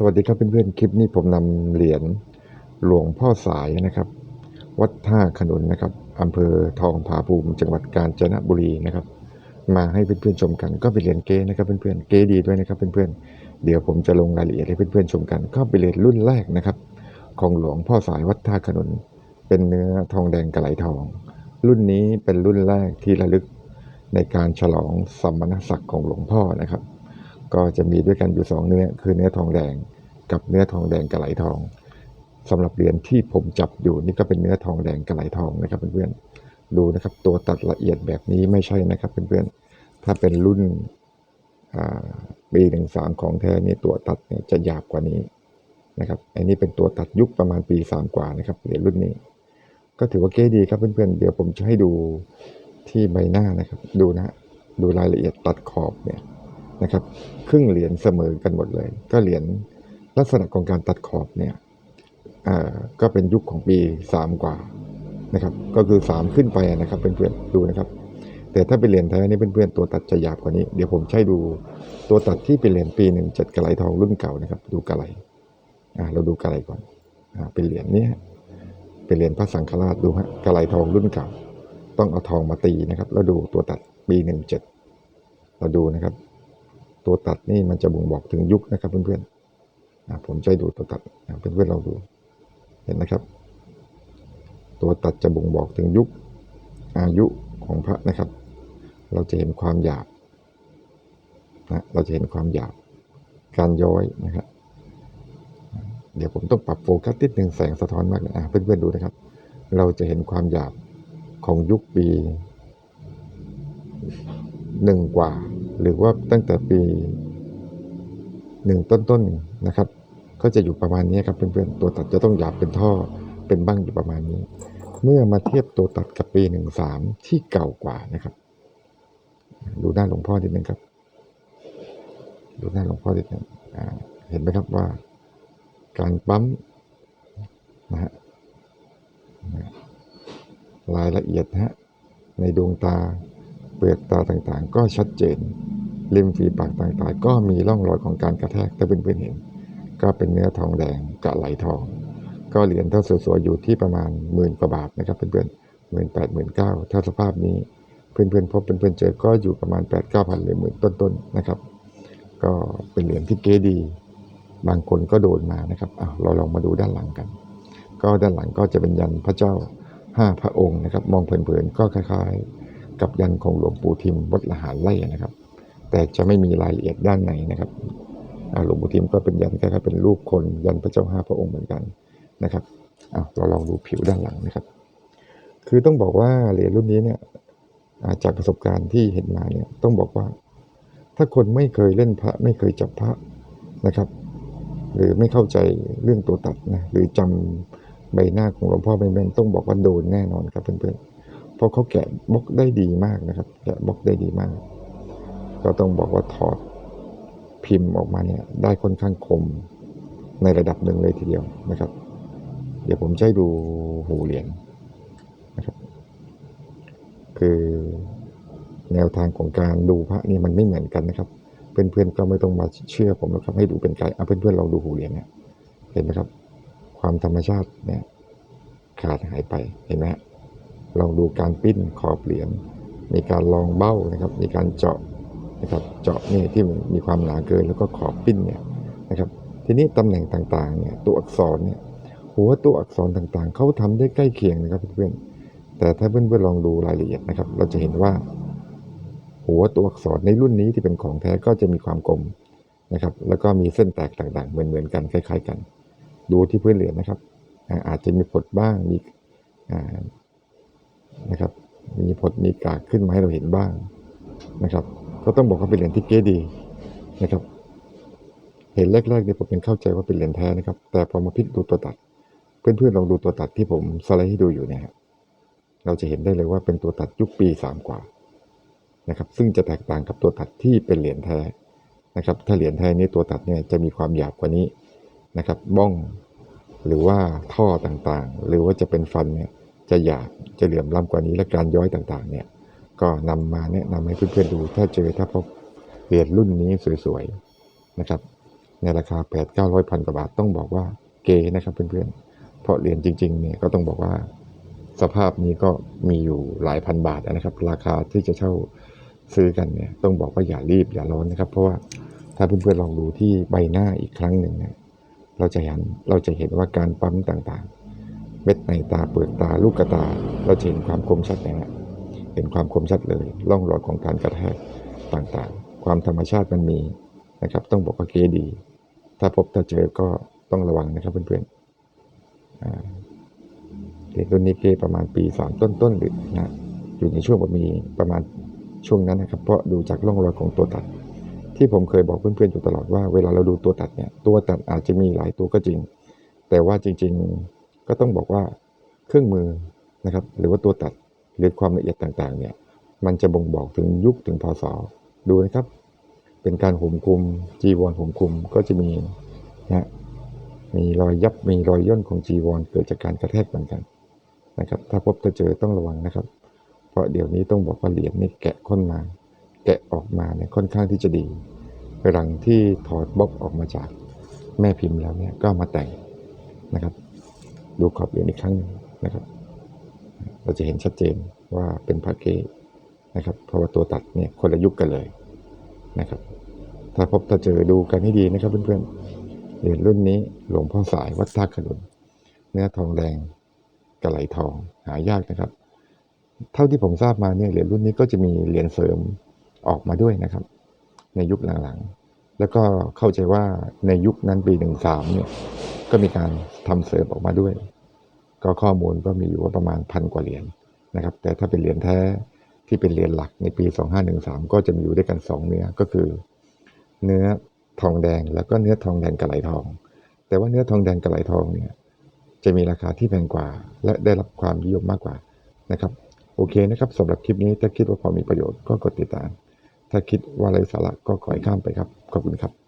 สวัสดีครับเพื่อนๆ คลิปนี้ผมนำเหรียญหลวงพ่อสายนะครับ วัดท่าขนุนนะครับอำเภอทองผาภูมิจังหวัดกาญจนบุรีนะครับ มาให้เพื่อนๆชมกันก็เป็นเหรียญเก๊นะครับเพื่อนๆเก๊ดีด้วยนะครับเพื่อนๆเดี๋ยวผมจะลงรายละเอียดให้เพื่อนๆชมกัน ก็เป็นเหรียญรุ่นแรกนะครับ ของหลวงพ่อสายวัดท่าขนุน เป็นเนื้อทองแดงกระไหลทอง รุ่นนี้เป็นรุ่นแรกที่ระลึกในการฉลองสมณศักดิ์ของหลวงพ่อนะครับ ก็จะมีด้วยกันอยู่สองเนื้อคือเนื้อทองแดงกับเนื้อทองแดงกระไหลทองสำหรับเหรียญที่ผมจับอยู่นี่ก็เป็นเนื้อทองแดงกระไหลทองนะครับเพื่อนๆดูนะครับตัวตัดละเอียดแบบนี้ไม่ใช่นะครับเพื่อนๆถ้าเป็นรุ่นปีหนึ่งสามของแท้นี่ตัวตัดเนี่ยจะหยาบกว่านี้นะครับอันนี้เป็นตัวตัดยุคประมาณปีสามกว่านะครับเหรียญรุ่นนี้ ก็ถือว่าเก๋ดีครับเพื่อนๆเดี๋ยวผมจะให้ดูที่ใบหน้านะครับ ดูนะฮะดูรายละเอียดตัดขอบเนี่ย นะครับ ครึ่งเหรียญเสมอกันหมดเลย ก็เหรียญลักษณะของการตัดขอบเนี่ยก็เป็นยุคของปีสามกว่านะครับ ก็คือสามขึ้นไปนะครับเพื่อนๆดูนะครับ แต่ถ้าเป็นเหรียญแท้นี่เพื่อนๆตัวตัดจะหยาบกว่านี้ เดี๋ยวผมใช้ดูตัวตัดที่เป็นเหรียญปีหนึ่งเจ็ดกะไหลทองรุ่นเก่านะครับ ดูกะไหลเราดูกะไหลก่อนอ่าเป็นเหรียญเนี้ยเป็นเหรียญพระสังฆราชดูฮะกะไหลทองรุ่นเก่า ต้องเอาทองมาตีนะครับ แล้วดูตัวตัดปีหนึ่งเจ็ดเราดูนะครับ ตัวตัดนี่มันจะบ่งบอกถึงยุคนะครับเพื่อนๆผมจะให้ดูตัวตัดเพื่อนๆเราดูเห็นนะครับ ตัวตัดจะบ่งบอกถึงยุคอายุของพระนะครับ เราจะเห็นความหยาบนะเราจะเห็นความหยาบการย้อยนะครับเดี๋ยวผมต้องปรับโฟกัสนิดหนึ่งแสงสะท้อนมากเลยอะเพื่อนๆดูนะครับ เราจะเห็นความหยาบของยุคปีหนึ่งกว่า หรือว่าตั้งแต่ปีหนึ่งต้นๆนะครับ ก็จะอยู่ประมาณนี้ครับเพื่อนๆตัวตัดจะต้องหยาบเป็นท่อเป็นบ้างอยู่ประมาณนี้ เมื่อมาเทียบตัวตัดกับปีหนึ่งสามที่เก่ากว่านะครับ ดูหน้าหลวงพ่อนิดนึงครับ ดูหน้าหลวงพ่อนิดนึงอ่าเห็นไหมครับว่า การปั๊มนะฮะรายละเอียดฮะในดวงตา เปลือกตาต่างๆ ก็ชัดเจนริมฝีปากต่างๆ ก็มีร่องรอยของการกระแทกถ้าเพื่อนๆเห็น ก็เป็นเนื้อทองแดงกะไหลทอง ก็เหรียญเท่าสวยๆอยู่ที่ประมาณหมื่นกว่าบาทนะครับเพื่อนๆหมื่นแปดหมื่นเก้าถ้าสภาพนี้เพื่อนๆพบเพื่อนๆเจอก็อยู่ประมาณแปดเก้าพันหรือหมื่นต้นๆนะครับ ก็เป็นเหรียญที่เก๋ดี บางคนก็โดนมานะครับเราลองมาดูด้านหลังกัน ก็ด้านหลังก็จะเป็นยันพระเจ้าห้าพระองค์นะครับ มองเผินๆก็คล้ายๆ กับยันของหลวงปู่ทิมวัดละหารไร่นะครับ แต่จะไม่มีรายละเอียดด้านในนะครับหลวงปู่ทิมก็เป็นยันคล้ายๆเป็นรูปคนยันพระเจ้าห้าพระองค์เหมือนกันนะครับเราลองดูผิวด้านหลังนะครับ คือต้องบอกว่าเหรียญรุ่นนี้เนี่ยจากประสบการณ์ที่เห็นมาเนี่ยต้องบอกว่า ถ้าคนไม่เคยเล่นพระไม่เคยจับพระนะครับ หรือไม่เข้าใจเรื่องตัวตัดนะหรือจำใบหน้าของหลวงพ่อไม่แม่นต้องบอกว่าโดนแน่นอนครับเพื่อนๆ เพราะเขาแกะบล็อกได้ดีมากนะครับ แกะบล็อกได้ดีมาก ก็ต้องบอกว่าถอดพิมพ์ออกมาเนี่ยได้ค่อนข้างคมในระดับหนึ่งเลยทีเดียวนะครับ เดี๋ยวผมจะให้ดูหูเหรียญนะครับ คือแนวทางของการดูพระนี่มันไม่เหมือนกันนะครับ เพื่อนๆก็ไม่ต้องมาเชื่อผมนะครับ ให้ดูเป็นไกด์เอาเพื่อนๆลองดูหูเหรียญเนี่ยเห็นไหมครับ ความธรรมชาติเนี่ยขาดหายไปเห็นไหมฮะ ลองดูการปิ้นขอบเหรียญมีการลองเบ้านะครับ มีการเจาะนะครับ เจาะนี่ที่มันมีความหนาเกินแล้วก็ขอบปิ้นเนี่ยนะครับ ทีนี้ตำแหน่งต่างๆเนี่ยตัวอักษรเนี่ยหัวตัวอักษรต่างๆ เขาทำได้ใกล้เคียงนะครับเพื่อนๆแต่ถ้าเพื่อนๆลองดูรายละเอียดนะครับ เราจะเห็นว่า หัวตัวอักษรในรุ่นนี้ที่เป็นของแท้ก็จะมีความกลมนะครับ แล้วก็มีเส้นแตกต่างๆ เหมือนๆกันคล้าย ๆ กัน ดูที่พื้นเหรียญนะครับอาจจะมีผดบ้างมี นะครับ มีผดมีกากขึ้นมาให้เราเห็นบ้างนะครับ ก็ต้องบอกว่าเป็นเหรียญที่เก๋ดีนะครับ เห็นแรกๆเนี่ยผมยังเข้าใจว่าเป็นเหรียญแท้นะครับ แต่พอมาพลิกดูตัวตัด เพื่อนๆลองดูตัวตัดที่ผมสไลด์ให้ดูอยู่เนี่ยครับเราจะเห็นได้เลยว่าเป็นตัวตัดยุคปีสามกว่านะครับซึ่งจะแตกต่างกับตัวตัดที่เป็นเหรียญแท้นะครับ ถ้าเหรียญแท้นี้ตัวตัดเนี่ยจะมีความหยาบกว่านี้นะครับบ้อง หรือว่าท่อต่างๆ หรือว่าจะเป็นฟันเนี่ย จะหยาบจะเหลื่อมล้ำกว่านี้และการย้อยต่างๆ เนี่ย ก็นำมาแนะนำให้เพื่อนๆดู ถ้าเจอถ้าพบเหรียญรุ่นนี้สวยๆนะครับ ในราคาแปดเก้าร้อยพันกว่าบาทต้องบอกว่าเก๋นะครับเพื่อนๆเพราะเหรียญจริงๆเนี่ยก็ต้องบอกว่า สภาพนี้ก็มีอยู่หลายพันบาทนะครับ ราคาที่จะเช่าซื้อกันเนี่ยต้องบอกว่าอย่ารีบอย่าร้อนนะครับ เพราะว่าถ้าเพื่อนๆลองดูที่ใบหน้าอีกครั้งหนึ่งเนี่ยเราจะเห็นเราจะเห็นว่าการปั๊มต่างๆ เม็ดในตาเปลือกตาลูกกระตา เราจะเห็นความคมชัดนะฮะเห็นความคมชัดเลยร่องรอยของการกระแทกต่างๆ ความธรรมชาติมันมีนะครับ ต้องบอกว่าเกดี ถ้าพบถ้าเจอก็ต้องระวังนะครับเพื่อนๆอ่าเหรียญรุ่นนี้เกประมาณปีสามต้นๆหรือนะอยู่ในช่วงประมีประมาณช่วงนั้นนะครับ เพราะดูจากร่องรอยของตัวตัด ที่ผมเคยบอกเพื่อนๆอยู่ตลอดว่าเวลาเราดูตัวตัดเนี่ยตัวตัดอาจจะมีหลายตัวก็จริง แต่ว่าจริง ๆ ก็ต้องบอกว่าเครื่องมือนะครับหรือว่าตัวตัดหรือความละเอียดต่างๆเนี่ยมันจะบ่งบอกถึงยุคถึงพศดูนะครับ เป็นการห่มคลุมจีวรห่มคลุมก็จะมีนะมีรอยยับมีรอยย่นของจีวรเกิดจากการกระแทกเหมือนกันนะครับถ้าพบถ้าเจอต้องระวังนะครับ เพราะเดี๋ยวนี้ต้องบอกว่าเหรียญนี่แกะค้นมา แกะออกมาเนี่ยค่อนข้างที่จะดีหลังที่ถอดบล็อกออกมาจากแม่พิมพ์แล้วเนี่ยก็มาแต่งนะครับ ดูขอบเหรียญอีกครั้งหนึ่งนะครับ เราจะเห็นชัดเจนว่าเป็นพระเกนะครับ เพราะว่าตัวตัดเนี่ยคนละยุคกันเลยนะครับ ถ้าพบถ้าเจอดูกันให้ดีนะครับ เพื่อนๆเหรียญรุ่นนี้หลวงพ่อสายวัดท่าขนุนเนื้อทองแดงกระไหลทองหายากนะครับ เท่าที่ผมทราบมาเนี่ยเหรียญรุ่นนี้ก็จะมีเหรียญเสริมออกมาด้วยนะครับ ในยุคหลังๆ แล้วก็เข้าใจว่าในยุคนั้นปีหนึ่งสามเนี่ย ก็มีการทำเสริมออกมาด้วย ก็ข้อมูลก็มีอยู่ว่าประมาณพันกว่าเหรียญนะครับ แต่ถ้าเป็นเหรียญแท้ที่เป็นเหรียญหลักในปี 2513 ก็จะมีอยู่ด้วยกันสองเนื้อก็คือ เนื้อทองแดงแล้วก็เนื้อทองแดงกระไหลทอง แต่ว่าเนื้อทองแดงกระไหลทองเนี่ยจะมีราคาที่แพงกว่า และได้รับความนิยมมากกว่านะครับ โอเคนะครับสำหรับคลิปนี้ถ้าคิดว่าพอมีประโยชน์ก็กดติดตาม ถ้าคิดว่าไร้สาระก็ขอให้ข้ามไปครับ ขอบคุณครับ